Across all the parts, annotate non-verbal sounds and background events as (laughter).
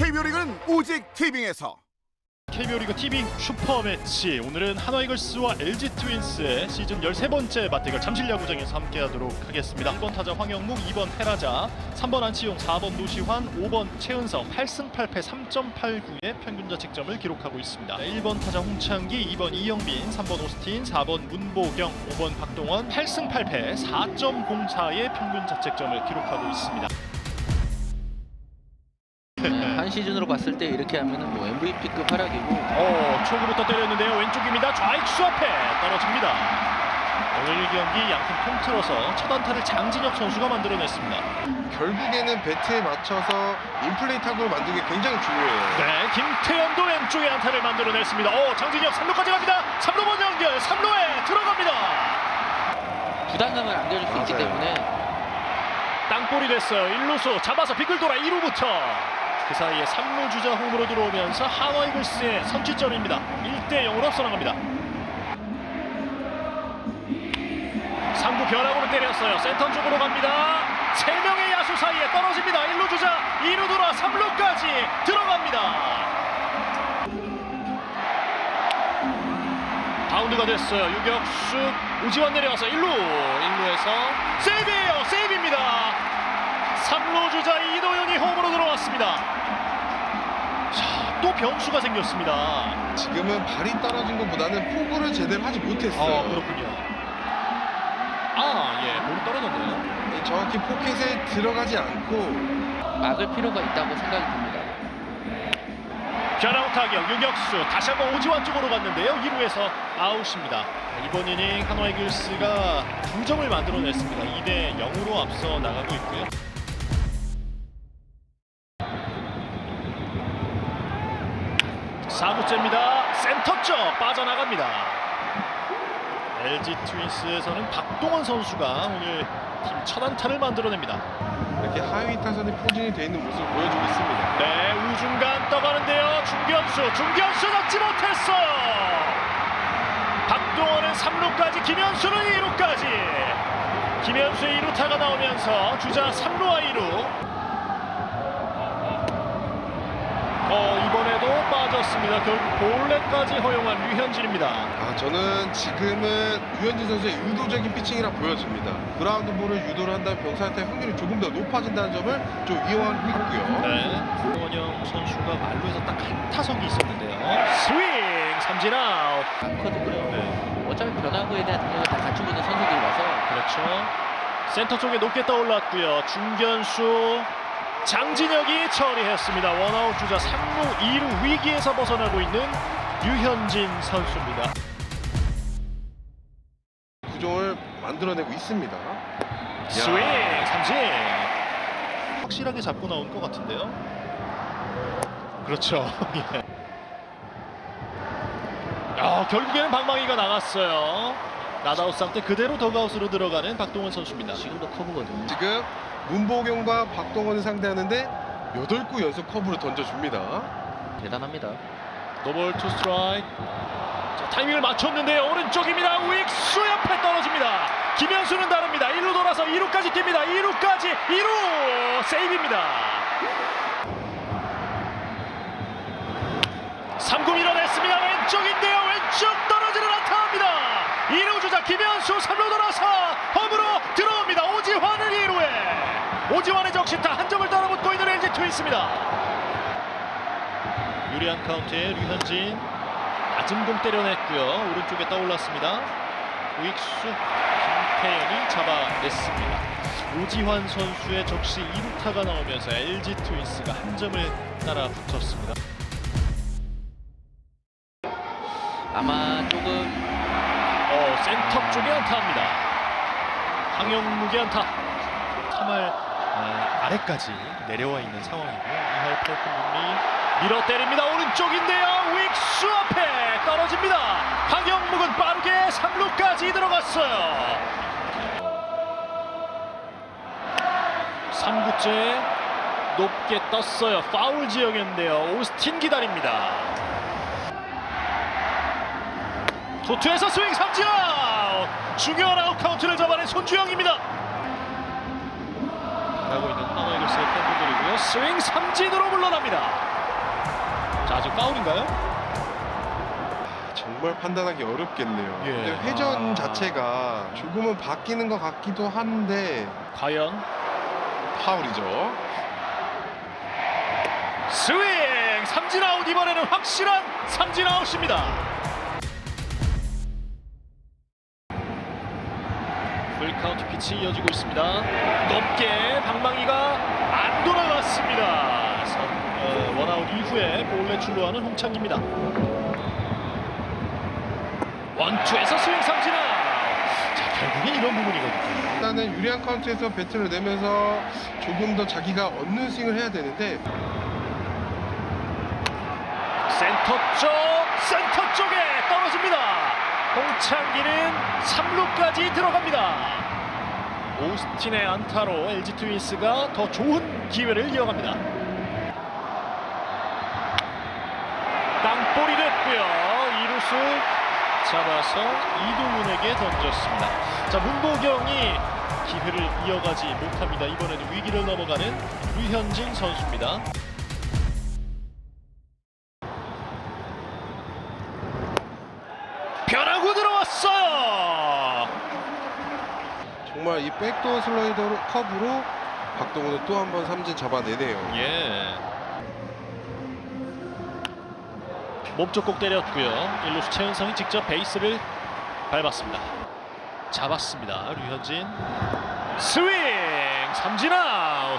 KBO 리그는 오직 티빙에서 KBO 리그 TV 슈퍼 매치 오늘은 한화 이글스와 LG 트윈스의 시즌 13번째 맞대결 잠실야구장에서 함께하도록 하겠습니다. 1번 타자 황영묵, 2번 테라자, 3번 안치용, 4번 노시환, 5번 최은성 8승 8패 3.89의 평균 자책점을 기록하고 있습니다. 1번 타자 홍창기, 2번 이영빈, 3번 오스틴, 4번 문보경, 5번 박동원 8승 8패 4.04의 평균 자책점을 기록하고 있습니다. 네, 한 시즌으로 봤을 때 이렇게 하면은 뭐 MVP급 활약이고 어, 초구부터 때렸는데요. 왼쪽입니다. 좌익수 앞에 떨어집니다. 오늘 경기 양팀 통틀어서 첫 안타를 장진혁 선수가 만들어냈습니다. 결국에는 배트에 맞춰서 인플레이 타구를 만드는 게 굉장히 중요해요. 네, 김태현도 왼쪽에 안타를 만들어냈습니다. 어, 장진혁 3루까지 갑니다. 3루 번 연결, 3루에 들어갑니다. 부담감을 안겨줄 수 있기 맞아요. 때문에 땅볼이 됐어요. 1루수 잡아서 비글 돌아 2루부터 그 사이에 3루 주자 홈으로 들어오면서 한화 이글스의 선취점입니다. 1대 0으로 앞서 나갑니다. 3구 벼락으로 때렸어요. 센터 쪽으로 갑니다. 3명의 야수 사이에 떨어집니다. 1루 주자 2루 돌아 3루까지 들어갑니다. 바운드가 됐어요. 유격수 우지원 내려와서 1루 1루에서 세이브예요. 세이브입니다. 3루 주자 이도현이 홈으로 들어왔습니다. 자, 또 변수가 생겼습니다. 지금은 발이 떨어진 것보다는 포구를 제대로 하지 못했어요. 아, 그렇군요. 아, 예, 볼이 떨어졌네요. 정확히 포켓에 들어가지 않고 막을 필요가 있다고 생각이 듭니다. 변화구 타격 유격수 다시 한번 오지환 쪽으로 갔는데요. 2루에서 아웃입니다. 이번 이닝 한화 이글스가 두 점을 만들어냈습니다. 2대 0으로 앞서 나가고 있고요. 사구째입니다 센터 쪽 빠져나갑니다. LG 트윈스에서는 박동원 선수가 오늘 팀 첫 안타를 만들어냅니다. 이렇게 하위 타선이 포진이 돼 있는 모습을 보여주고 있습니다. 네, 우중간 떠가는데요. 중견수, 중견수 잡지 못했어요. 박동원은 3루까지, 김현수는 2루까지. 김현수의 2루타가 나오면서 주자 3루와 2루. 어, 이번에도 빠졌습니다. 결국 볼넷까지 허용한 류현진입니다. 아, 저는 지금은 유현진 선수의 의도적인 피칭이라 보여집니다. 그라운드 볼을 유도를 한다면 병살타의 확률이 조금 더 높아진다는 점을 좀 이용하고 있고요. 네. 원영 선수가 말루에서 딱 한 타석이 있었는데요. 스윙, 삼진 아웃. 많거든요. 네. 어차피 변화구에 대한 능력을 다 갖추고 있는 선수들이라서 그렇죠. 센터 쪽에 높게 떠올랐고요. 중견수 장진혁이 처리했습니다. 원아웃 주자 3루 2루 위기에서 벗어나고 있는 유현진 선수입니다. 구종을 만들어내고 있습니다. 스윙 삼진 확실하게 잡고 나온 것 같은데요. 그렇죠. (laughs) 예. 아, 결국에는 방망이가 나갔어요. 나다웃 상태 그대로 더가웃으로 들어가는 박동원 선수입니다. 지금도 커브거든요. 지금 문보경과 박동원을 상대하는데 8구 연속 커브를 던져줍니다. 대단합니다. 노볼 투 스트라이크. 자, 타이밍을 맞췄는데요. 오른쪽입니다. 우익수 옆에 떨어집니다. 김현수는 다릅니다. 1루 돌아서 2루까지 뜁니다. 2루까지 2루 세이브입니다. 3구 밀어냈습니다. 왼쪽인데요. 왼쪽 떨어지는 안타입니다. 2루 주자 김현수 3루 돌아서 홈으로 들어옵니다. 오지환은 2루에 오지환의 적시타 한 점을 따라붙고 있는 LG 트윈스입니다. 유리한 카운트에 류현진 낮은 공 때려냈고요. 오른쪽에 떠올랐습니다. 우익수 김태현이 잡아냈습니다. 오지환 선수의 적시 2루타가 나오면서 LG 트윈스가 한 점을 따라 붙었습니다. 아마 조금 어, 센터 쪽에 안타입니다. 황영묵의 안타. 3할 아, 아래까지 내려와 있는 상황이고 2할 8푼 분리 밀어 때립니다. 오른쪽인데요. 윅수 앞에 떨어집니다. 황영묵은 빠르게 3루까지 들어갔어요. 3구째 높게 떴어요. 파울 지역인데요. 오스틴 기다립니다. 도투에서 스윙 삼진 중요한 아웃 카운트를 잡아낸 손주영입니다 하나이글스의 팬분들이고요 스윙 삼진으로 물러납니다. 자, 지금 파울인가요? 정말 판단하기 어렵겠네요. 예. 근데 회전 아. 자체가 조금은 바뀌는 것 같기도 한데 과연 파울이죠. 스윙 삼진 아웃 이번에는 확실한 삼진 아웃입니다. 풀카운트 피치 이어지고 있습니다. 높게 방망이가 안 돌아갔습니다. 선, 어, 원아웃 이후에 볼에 출루하는 홍창기입니다. 원투에서 스윙 삼진 아웃. 자 결국엔 이런 부분이거든요. 일단은 유리한 카운트에서 배트를 내면서 조금 더 자기가 얻는 스윙을 해야 되는데 센터 쪽 센터 쪽에 떨어집니다. 홍창기는 3루까지 들어갑니다. 오스틴의 안타로 LG 트윈스가 더 좋은 기회를 이어갑니다. 땅볼이 됐고요. 이루수 잡아서 이동훈에게 던졌습니다. 자 문보경이 기회를 이어가지 못합니다. 이번에는 위기를 넘어가는 류현진 선수입니다. 변하고 들어왔어요. 정말 이 백도어 슬라이더 컵으로 박동훈은 또한 번 삼진 잡아내네요. 예. 몸쪽 꼭 때렸고요. 일루수 최은성이 직접 베이스를 밟았습니다. 잡았습니다. 류현진 스윙 삼진 아웃.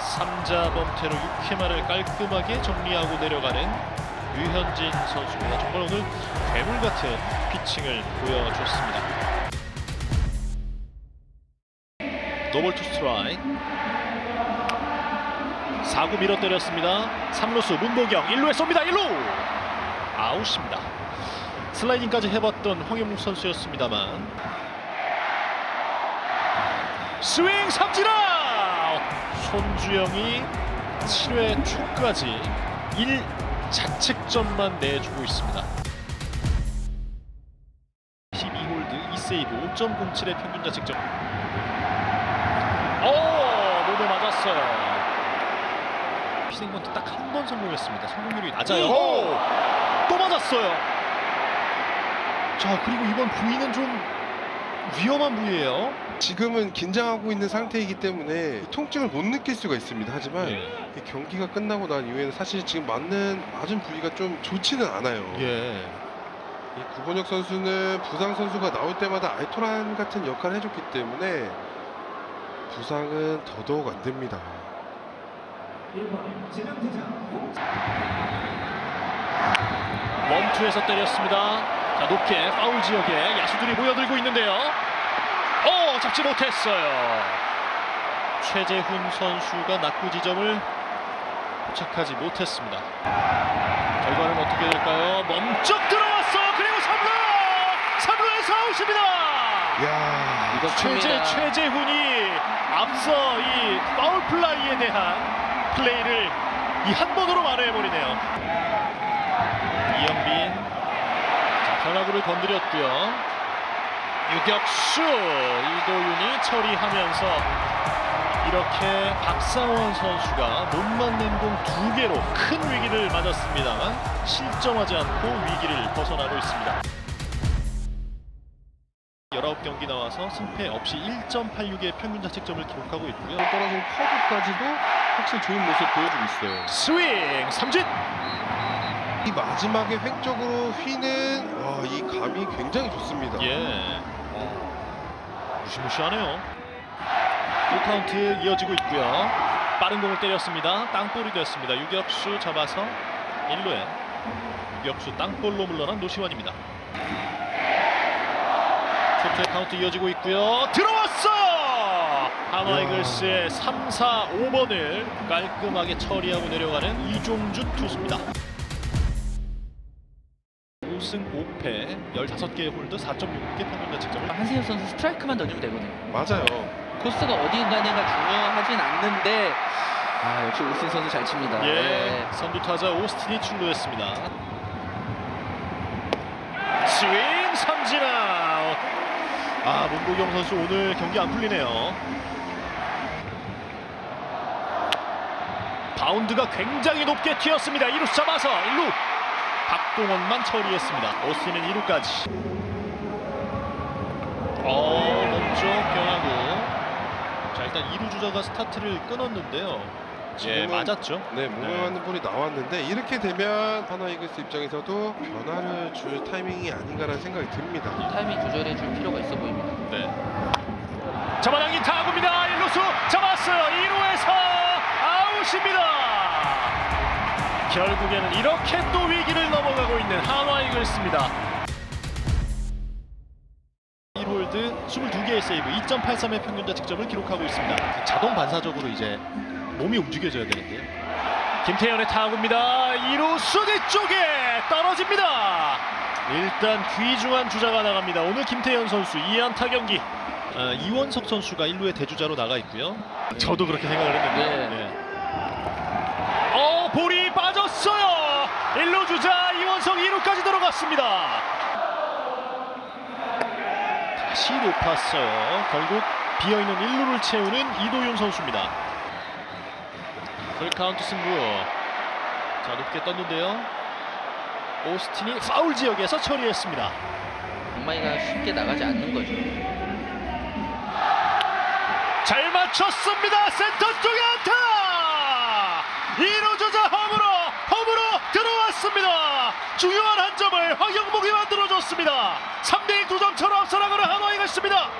삼자 범퇴로 6회말을 깔끔하게 정리하고 내려가는 류현진 선수입니다. 정말 오늘 괴물 같은 피칭을 보여줬습니다. 노볼 투 스트라이크 4구 밀어 때렸습니다. 3루수 문보경 1루에 쏩니다. 1루 아웃입니다. 슬라이딩까지 해봤던 황영묵 선수였습니다만 스윙 삼진 아웃 손주영이 7회 초까지 1 자책점만 내주고 있습니다. 12홀드 2세이브 5.07의 평균 자책점 오 몸에 맞았어요. 희생번트 딱 한 번 성공했습니다. 성공률이 낮아요. 오! 또 맞았어요. 자 그리고 이번 부위는 좀 위험한 부위예요. 지금은 긴장하고 있는 상태이기 때문에 통증을 못 느낄 수가 있습니다. 하지만 예. 이 경기가 끝나고 난 이후에는 사실 지금 맞는 맞은 부위가 좀 좋지는 않아요. 예. 이 구본혁 선수는 부상 선수가 나올 때마다 알토란 같은 역할을 해줬기 때문에 부상은 더더욱 안 됩니다. 원투에서 때렸습니다. 자 높게 파울 지역에 야수들이 모여들고 있는데요. 어 잡지 못했어요. 최재훈 선수가 낙구 지점을 도착하지 못했습니다. 결과는 어떻게 될까요? 멈쩍 들어왔어요. 그리고 3루! 3루에서 아웃입니다. 야 이거 최재. 최재훈이 앞서 이 파울 플라이에 대한 플레이를 이 한 번으로 만회해 버리네요. 이영빈 자 변화구를 건드렸고요. 유격수 이도윤이 처리하면서 이렇게 박상원 선수가 못 맞는 공 두 개로 큰 위기를 맞았습니다만 실점하지 않고 위기를 벗어나고 있습니다. 19경기 나와서 승패 없이 1.86의 평균 자책점을 기록하고 있고요. 떨어진 커브까지도 확실히 좋은 모습 보여주고 있어요. 스윙 삼진! 이 마지막에 획적으로 휘는 와, 이 감이 굉장히 좋습니다. 예. 어, 무시무시하네요. 풀 카운트 이어지고 있고요. 빠른 공을 때렸습니다. 땅볼이 됐습니다. 유격수 잡아서 1루에 유격수 땅볼로 물러난 노시환입니다 초투의 카운트 이어지고 있고요 들어왔어 하나이글스의 3, 4, 5번을 깔끔하게 처리하고 내려가는 이종준 투수입니다 5승 5패 15개의 홀드 4.6개 평균 자책점을 한세현 선수 스트라이크만 던지면 되거든요. 맞아요. 코스가 어디 가냐가 중요하진 않는데 아 역시 오스틴 선수 잘 칩니다. 예, 네. 선두 타자 오스틴이 출루했습니다. 스윙 삼진 아웃. 아 문보경 선수 오늘 경기 안 풀리네요. 바운드가 굉장히 높게 튀었습니다. 2루 잡아서 1루 박동원만 처리했습니다. 오스틴은 2루까지. 어, 몸쪽 변하고. 자, 일단 2루 주자가 스타트를 끊었는데요. 예, 맞았죠. 네, 몸에 맞는 볼이 나왔는데 이렇게 되면 하나 이글스 입장에서도 변화를 줄 타이밍이 아닌가라는 생각이 듭니다. 타이밍 조절해 줄 필요가 있어 보입니다. 네. 잡아당긴 타구입니다. 1루수 잡았어요. 2루에서 아웃입니다. 결국에는 이렇게 또 위기를 넘어가고 있는 한화 이글스입니다. 1홀드 22개의 세이브, 2.83의 평균 자책점을 기록하고 있습니다. 자동 반사적으로 이제 몸이 움직여져야 되는데요. 김태현의 타구입니다. 2루수 뒤쪽에 떨어집니다. 일단 귀중한 주자가 나갑니다. 오늘 김태현 선수 2안타 경기. 아, 이원석 선수가 1루의 대주자로 나가 있고요. 저도 그렇게 생각을 했는데. 네. 어, 볼이 빠졌어요. 1루 주자 이원석 2루까지 들어갔습니다. 다시 높았어요. 결국 비어있는 1루를 채우는 이도윤 선수입니다. 풀카운트 승부. 자, 높게 떴는데요. 오스틴이 파울 지역에서 처리했습니다. 정마이가 쉽게 나가지 않는 거죠. 잘 맞췄습니다. 센터 쪽에 안타! 2루 주자 홈으로 홈으로 들어왔습니다. 중요한 한 점을 황영목이 만들어줬습니다. 3대1 두 점차로 앞서 나가는 한화이가 있습니다.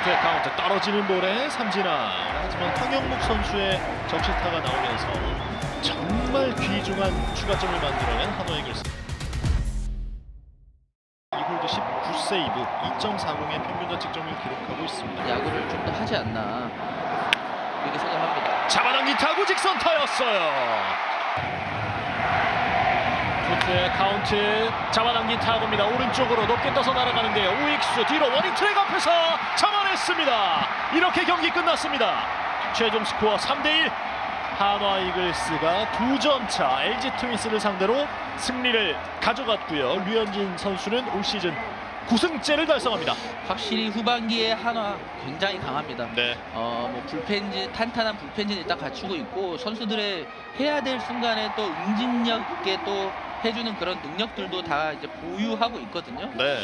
투투의 카운트 떨어지는 볼에 삼진아 하지만 황영목 선수의 적시타가 나오면서 정말 귀중한 추가점을 만들어낸 한화 이글스 2홀드 19세이브 2.40의 평균 자책점을 기록하고 있습니다. 야구를 좀 더 하지 않나 그렇게 생각합니다. 잡아당긴 타구 직선 타였어요. 투트의 카운트 잡아당긴 타구입니다. 오른쪽으로 높게 떠서 날아가는데요. 우익수 뒤로 워닝 트랙 앞에서 잡아냈습니다. 이렇게 경기 끝났습니다. 최종 스코어 3대1 한화 이글스가 두 점차 LG 트윈스를 상대로 승리를 가져갔고요. 류현진 선수는 올 시즌 9승째를 달성합니다. 확실히 후반기에 한화 굉장히 강합니다. 네. 어, 뭐 불펜진 탄탄한 불펜진 일단 갖추고 있고 선수들의 해야 될 순간에 또 응집력 있게 또 해주는 그런 능력들도 다 이제 보유하고 있거든요. 네.